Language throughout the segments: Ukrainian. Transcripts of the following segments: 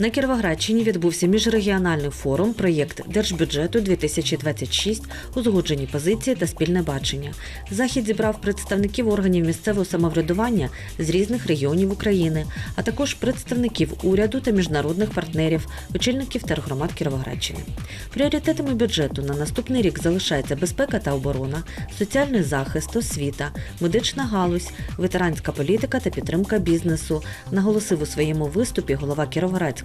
На Кіровоградщині відбувся міжрегіональний форум проєкт Держбюджету 2026 узгоджені позиції та спільне бачення. Захід зібрав представників органів місцевого самоврядування з різних регіонів України, а також представників уряду та міжнародних партнерів, очільників тергромад Кіровоградщини. Пріоритетами бюджету на наступний рік залишається безпека та оборона, соціальний захист, освіта, медична галузь, ветеранська політика та підтримка бізнесу, наголосив у своєму виступі голова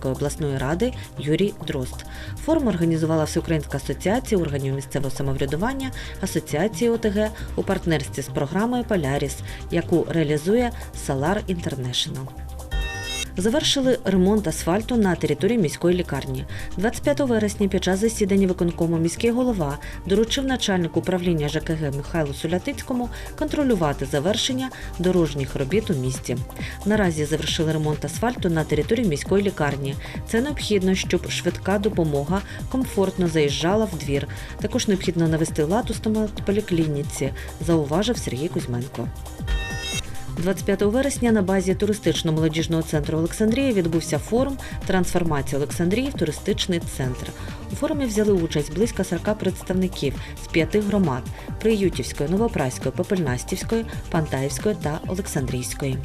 Кіровоградської обласної ради Юрій Дрозд. Форум організувала Всеукраїнська асоціація органів місцевого самоврядування, асоціації ОТГ у партнерстві з програмою Поляріс, яку реалізує Салар International. Завершили ремонт асфальту на території міської лікарні. 25 вересня під час засідання виконкому міський голова доручив начальнику управління ЖКГ Михайлу Сулятицькому контролювати завершення дорожніх робіт у місті. Наразі завершили ремонт асфальту на території міської лікарні. Це необхідно, щоб швидка допомога комфортно заїжджала в двір. Також необхідно навести лад у стоматполіклініці, зауважив Сергій Кузьменко. 25 вересня на базі туристично-молодіжного центру Олександрія відбувся форум Трансформація Олександрії в туристичний центр. У форумі взяли участь близько 40 представників з п'яти громад Приютівської, Новопраської, Попельнастівської, Пантаївської та Олександрійської.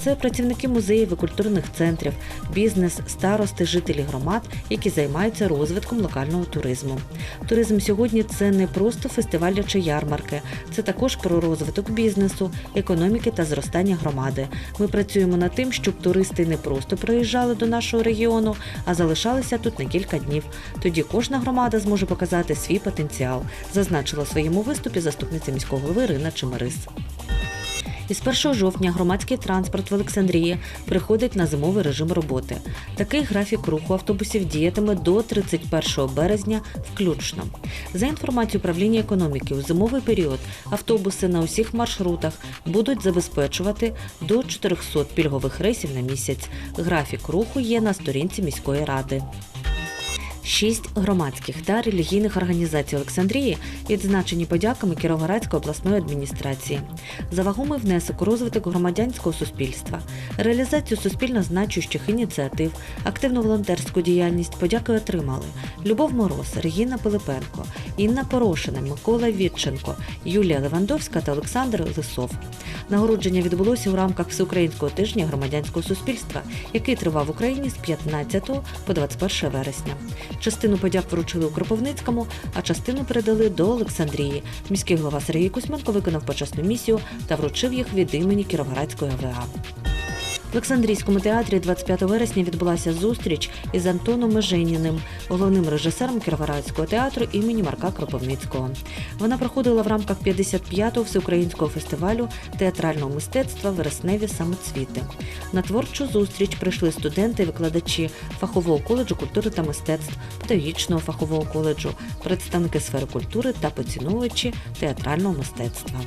Це працівники музеїв і культурних центрів, бізнес, старости, жителі громад, які займаються розвитком локального туризму. Туризм сьогодні це не просто фестиваль чи ярмарки, це також про розвиток бізнесу, економіки та зростання громади. Ми працюємо над тим, щоб туристи не просто приїжджали до нашого регіону, а залишалися тут на кілька днів. Тоді кожна громада зможе показати свій потенціал, зазначила в своєму виступі заступниця міського голови Ірина Чемерис. Із 1 жовтня громадський транспорт в Олександрії приходить на зимовий режим роботи. Такий графік руху автобусів діятиме до 31 березня включно. За інформацією управління економіки, у зимовий період автобуси на усіх маршрутах будуть забезпечувати до 400 пільгових рейсів на місяць. Графік руху є на сторінці міської ради. Шість громадських та релігійних організацій Олександрії відзначені подяками Кіровоградської обласної адміністрації за вагомий внесок у розвиток громадянського суспільства, реалізацію суспільно значущих ініціатив, активну волонтерську діяльність подяки отримали Любов Мороз, Регіна Пилипенко, Інна Порошина, Микола Вітченко, Юлія Левандовська та Олександр Лисов. Нагородження відбулося у рамках Всеукраїнського тижня громадянського суспільства, який тривав в Україні з 15 по 21 вересня. Частину подяк вручили у Кропивницькому, а частину передали до Олександрії. Міський голова Сергій Кузьменко виконав почесну місію та вручив їх від імені Кіровоградської ОВА. Олександрійському театрі 25 вересня відбулася зустріч із Антоном Меженіним, головним режисером Кіровоградського театру імені Марка Кропивницького. Вона проходила в рамках 55-го всеукраїнського фестивалю театрального мистецтва Вересневі самоцвіти. На творчу зустріч прийшли студенти, викладачі фахового коледжу культури та мистецтв, педагогічного фахового коледжу, представники сфери культури та поціновувачі театрального мистецтва.